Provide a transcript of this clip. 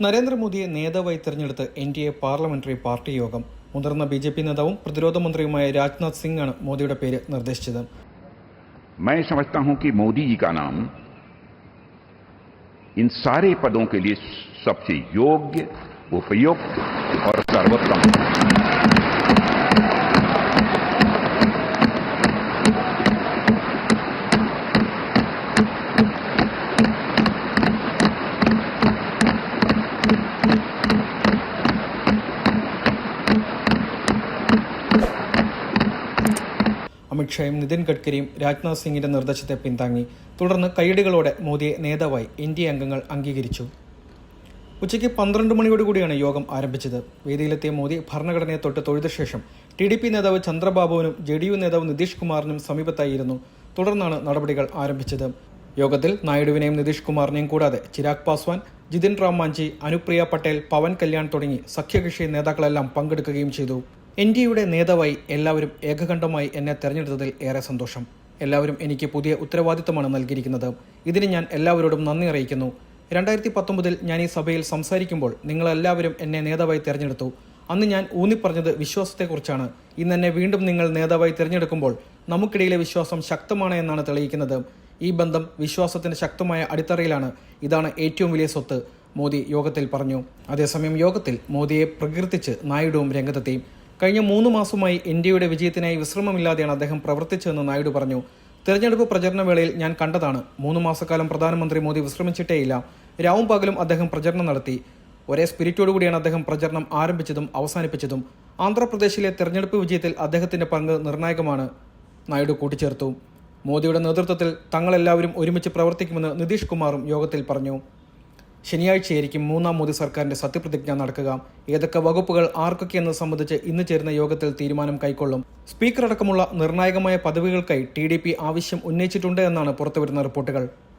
നരേന്ദ്രമോദിയെ നേതാവായി തെരഞ്ഞെടുത്ത് N D A parliamentary party യോഗം മുതിർന്ന ബി ജെ പി നേതാവും പ്രതിരോധ മന്ത്രിയുമായ രാജ്നാഥ് സിംഗാണ് മോദിയുടെ പേര് നിർദ്ദേശിച്ചത് मैं समझता हूं कि मोदी जी का नाम इन सारे पदों के लिए सबसे योग्य उपयुक्त और सर्वोत्तम അമിത്ഷായും നിതിൻ ഗഡ്കരിയും രാജ്നാഥ് സിംഗിന്റെ നിർദ്ദേശത്തെ പിന്താങ്ങി. തുടർന്ന് കൈയടികളോടെ മോദിയെ നേതാവായി ഡി അംഗങ്ങൾ അംഗീകരിച്ചു. ഉച്ചയ്ക്ക് പന്ത്രണ്ട് മണിയോടുകൂടിയാണ് യോഗം ആരംഭിച്ചത്. വേദിയിലെത്തിയ മോദി ഭരണഘടനയെ തൊട്ട് തൊഴുത ശേഷം ടി ഡി പി നേതാവ് ചന്ദ്രബാബുവിനും ജെ ഡി യു നേതാവ് നിതീഷ് കുമാറിനും സമീപത്തായിരുന്നു തുടർന്നാണ് നടപടികൾ ആരംഭിച്ചത്. യോഗത്തിൽ നായിഡുവിനെയും നിതീഷ് കുമാറിനെയും കൂടാതെ ചിരാഗ് പാസ്വാൻ ജിതിൻ റാം മാഞ്ചി അനുപ്രിയ പട്ടേൽ പവൻ കല്യാൺ തുടങ്ങി സഖ്യകക്ഷി നേതാക്കളെല്ലാം പങ്കെടുക്കുകയും ചെയ്തു. എൻ ഡി എയുടെ നേതാവായി എല്ലാവരും ഏകകണ്ഠമായി എന്നെ തെരഞ്ഞെടുത്തതിൽ ഏറെ സന്തോഷം. എല്ലാവരും എനിക്ക് പുതിയ ഉത്തരവാദിത്തമാണ് നൽകിയിരിക്കുന്നത്. ഇതിന് ഞാൻ എല്ലാവരോടും നന്ദി അറിയിക്കുന്നു. രണ്ടായിരത്തി പത്തൊമ്പതിൽ ഞാൻ ഈ സഭയിൽ സംസാരിക്കുമ്പോൾ നിങ്ങളെല്ലാവരും എന്നെ നേതാവായി തിരഞ്ഞെടുത്തു. അന്ന് ഞാൻ ഊന്നിപ്പറഞ്ഞത് വിശ്വാസത്തെക്കുറിച്ചാണ്. ഇന്ന് എന്നെ വീണ്ടും നിങ്ങൾ നേതാവായി തിരഞ്ഞെടുക്കുമ്പോൾ നമുക്കിടയിലെ വിശ്വാസം ശക്തമാണ് എന്നാണ് തെളിയിക്കുന്നത്. ഈ ബന്ധം വിശ്വാസത്തിന്റെ ശക്തമായ അടിത്തറയിലാണ്. ഇതാണ് ഏറ്റവും വലിയ സ്വത്ത് മോദി യോഗത്തിൽ പറഞ്ഞു. അതേസമയം യോഗത്തിൽ മോദിയെ പ്രകീർത്തിച്ച് നായിഡുവും രംഗത്തെത്തി. കഴിഞ്ഞ മൂന്ന് മാസമായി ഇന്ത്യയുടെ വിജയത്തിനായി വിശ്രമമില്ലാതെയാണ് അദ്ദേഹം പ്രവർത്തിച്ചതെന്ന് നായിഡു പറഞ്ഞു. തെരഞ്ഞെടുപ്പ് പ്രചരണ വേളയിൽ ഞാൻ കണ്ടതാണ്. മൂന്ന് മാസക്കാലം പ്രധാനമന്ത്രി മോദി വിശ്രമിച്ചിട്ടേയില്ല. രാവും പകലും അദ്ദേഹം പ്രചരണം നടത്തി. ഒരേ സ്പിരിറ്റോടുകൂടിയാണ് അദ്ദേഹം പ്രചരണം ആരംഭിച്ചതും അവസാനിപ്പിച്ചതും. ആന്ധ്രാപ്രദേശിലെ തെരഞ്ഞെടുപ്പ് വിജയത്തിൽ അദ്ദേഹത്തിന്റെ പങ്ക് നിർണായകമാണ്. നായിഡു കൂട്ടിച്ചേർത്തു. മോദിയുടെ നേതൃത്വത്തിൽ തങ്ങളെല്ലാവരും ഒരുമിച്ച് പ്രവർത്തിക്കുമെന്ന് നിതീഷ് കുമാറും യോഗത്തിൽ പറഞ്ഞു. ശനിയാഴ്ചയായിരിക്കും മൂന്നാം മോദി സർക്കാരിന്റെ സത്യപ്രതിജ്ഞ നടക്കുക. ഏതൊക്കെ വകുപ്പുകൾ ആർക്കൊക്കെ എന്ന് സംബന്ധിച്ച് ഇന്ന് ചേരുന്ന യോഗത്തിൽ തീരുമാനം കൈക്കൊള്ളും. സ്പീക്കർ അടക്കമുള്ള നിർണായകമായ പദവികൾക്കായി ടി ആവശ്യം ഉന്നയിച്ചിട്ടുണ്ട് എന്നാണ് പുറത്തുവരുന്ന റിപ്പോർട്ടുകൾ.